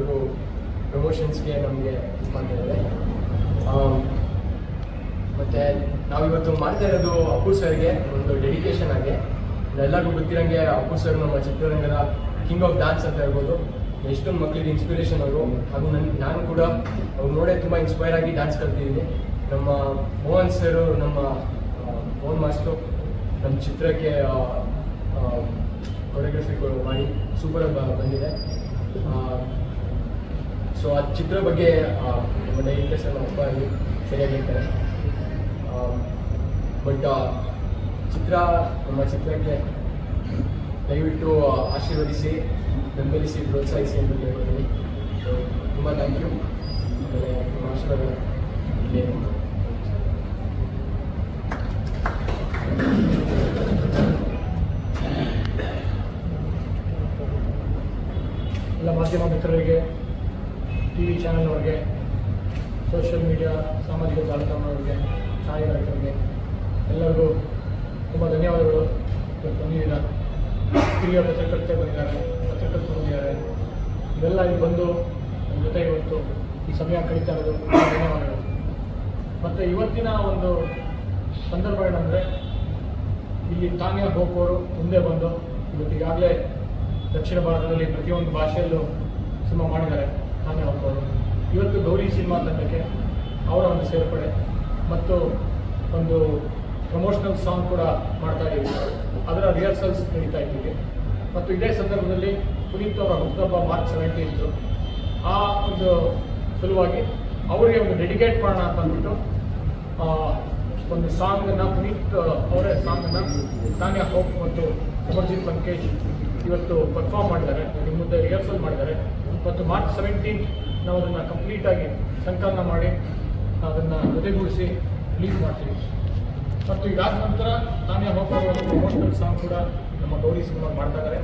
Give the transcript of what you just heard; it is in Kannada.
ಅವರು ಪ್ರಮೋಷನ್ಸ್ಗೆ ನಮಗೆ ಇದು ಇವತ್ತು ಮತ್ತೆ ನಾವಿವತ್ತು ಮಾಡ್ತಾ ಇರೋದು ಅಪ್ಪು ಸರ್ಗೆ, ಒಂದು ಡೆಡಿಕೇಶನ್ ಆಗಿ. ಎಲ್ಲರಿಗೂ ಗೊತ್ತಿರಂಗೆ ಅಪ್ಪು ಸರ್ ನಮ್ಮ ಚಿತ್ರರಂಗದ ಕಿಂಗ್ ಆಫ್ ಡ್ಯಾನ್ಸ್ ಅಂತ ಹೇಳ್ಬೋದು. ಎಷ್ಟೊಂದು ಮಕ್ಕಳಿಗೆ ಇನ್ಸ್ಪಿರೇಷನ್ ಅವರು. ಹಾಗೂ ನನ್, ನಾನು ಕೂಡ ಅವ್ರು ನೋಡೇ ತುಂಬ ಇನ್ಸ್ಪೈರ್ ಆಗಿ ಡ್ಯಾನ್ಸ್ ಕಲ್ತಿದ್ದೀನಿ. ನಮ್ಮ ಮೋಹನ್ ಸರ್ ನಮ್ಮ ಮೋಹನ್ ಮಾಸ್ಟರ್ ನಮ್ಮ ಚಿತ್ರಕ್ಕೆ ಕೊರಿಯೋಗ್ರಫಿ ಮಾಡಿ ಸೂಪರ್ ಬಂದಿದೆ. ಸೊ ಆ ಚಿತ್ರ ಬಗ್ಗೆ ನಮ್ಮ ಡೈರೆಕ್ಟರ್ಸ್ ನಮ್ಮ ಅಪ್ಪ ಅಲ್ಲಿ ಸರಿಯಾಗಿ ಹೇಳ್ತಾರೆ. ಬಟ್ ಚಿತ್ರ, ನಮ್ಮ ಚಿತ್ರಕ್ಕೆ ದಯವಿಟ್ಟು ಆಶೀರ್ವದಿಸಿ, ಬೆಂಬಲಿಸಿ, ಪ್ರೋತ್ಸಾಹಿಸಿ ಅಂತ ಕೇಳ್ಕೊತೀನಿ ಸೊ ತುಂಬ ಥ್ಯಾಂಕ್ ಯು ಎಲ್ಲ ಮಾಧ್ಯಮ ಮಿತ್ರರಿಗೆ ಟಿ ವಿ ಚಾನಲ್ನವ್ರಿಗೆ ಸೋಷಿಯಲ್ ಮೀಡಿಯಾ ಸಾಮಾಜಿಕ ಜಾಲತಾಣದವ್ರಿಗೆ ಛಾಯಾಗ್ರಾಹಕರಿಗೆ ಎಲ್ಲರಿಗೂ ತುಂಬ ಧನ್ಯವಾದಗಳು. ಬಂದಿದ್ದೀರ ಹಿರಿಯ ಪತ್ರಕರ್ತೆ ಬಂದಿದ್ದಾರೆ, ಪತ್ರಕರ್ತರು ಬಂದಿದ್ದಾರೆ. ಇವೆಲ್ಲ ಇಲ್ಲಿ ಬಂದು ನಮ್ಮ ಜೊತೆ ಇವತ್ತು ಈ ಸಮಯ ಕಳೀತಾ ಇರೋದು ಧನ್ಯವಾದಗಳು. ಮತ್ತು ಇವತ್ತಿನ ಒಂದು ಸಂದರ್ಭ ಏನಂದರೆ, ಇಲ್ಲಿ ತಾನೇ ಹೋಗೋರು ಮುಂದೆ ಬಂದು ಇವತ್ತು ಈಗಾಗಲೇ ದಕ್ಷಿಣ ಭಾರತದಲ್ಲಿ ಪ್ರತಿಯೊಂದು ಭಾಷೆಯಲ್ಲೂ ಸಿನಿಮಾ ಮಾಡಿದ್ದಾರೆ ತಾನ್ಯಾ ಹೋಪ್ ಅವರು ಇವತ್ತು ಗೌರಿ ಸಿನಿಮಾ ತಂಡಕ್ಕೆ ಅವರ ಒಂದು ಸೇರ್ಪಡೆ ಮತ್ತು ಒಂದು ಪ್ರಮೋಷನಲ್ ಸಾಂಗ್ ಕೂಡ ಮಾಡ್ತಾ ಇದ್ದೀವಿ. ಅದರ ರಿಹರ್ಸಲ್ಸ್ ನಡೀತಾ ಇದ್ದೀವಿ. ಮತ್ತು ಇದೇ ಸಂದರ್ಭದಲ್ಲಿ ಪುನೀತ್ ಅವರ ಹುಟ್ಟುಹಬ್ಬ ಮಾರ್ಚ್ ಸೆವೆಂಟೀನ್ತು ಆ ಒಂದು ಸಲುವಾಗಿ ಅವರಿಗೆ ಒಂದು ಡೆಡಿಕೇಟ್ ಮಾಡೋಣ ಅಂತ ಅಂದ್ಬಿಟ್ಟು ಒಂದು ಸಾಂಗನ್ನು ಪುನೀತ್ ಅವರೇ ಸಾಂಗನ್ನು ತಾನ್ಯಾ ಹೋಪ್ ಮತ್ತು ಅಮರ್ಜಿತ್ ಪಂಕೇಶ್ ಇವತ್ತು ಪರ್ಫಾರ್ಮ್ ಮಾಡಿದ್ದಾರೆ. ನಿಮ್ಮ ಮುಂದೆ ರಿಹರ್ಸಲ್ ಮಾಡಿದ್ದಾರೆ. ಮತ್ತು ಮಾರ್ಚ್ ಸೆವೆಂಟೀನ್ ನಾವು ಅದನ್ನು ಕಂಪ್ಲೀಟಾಗಿ ಸಂಕಲನ ಮಾಡಿ ಅದನ್ನು ಜೊತೆಗೂಡಿಸಿ ರಿಲೀಸ್ ಮಾಡ್ತೀವಿ. ಮತ್ತು ಇದಾದ ನಂತರ ನಾನೇ ಹೋಗ್ತಾ ಪ್ರಮೋಷನಲ್ ಸಾಂಗ್ ಕೂಡ ನಮ್ಮ ಗೌರಿ ಸಿನಿಮಾ ಮಾಡ್ತಾ ಇದ್ದಾರೆ.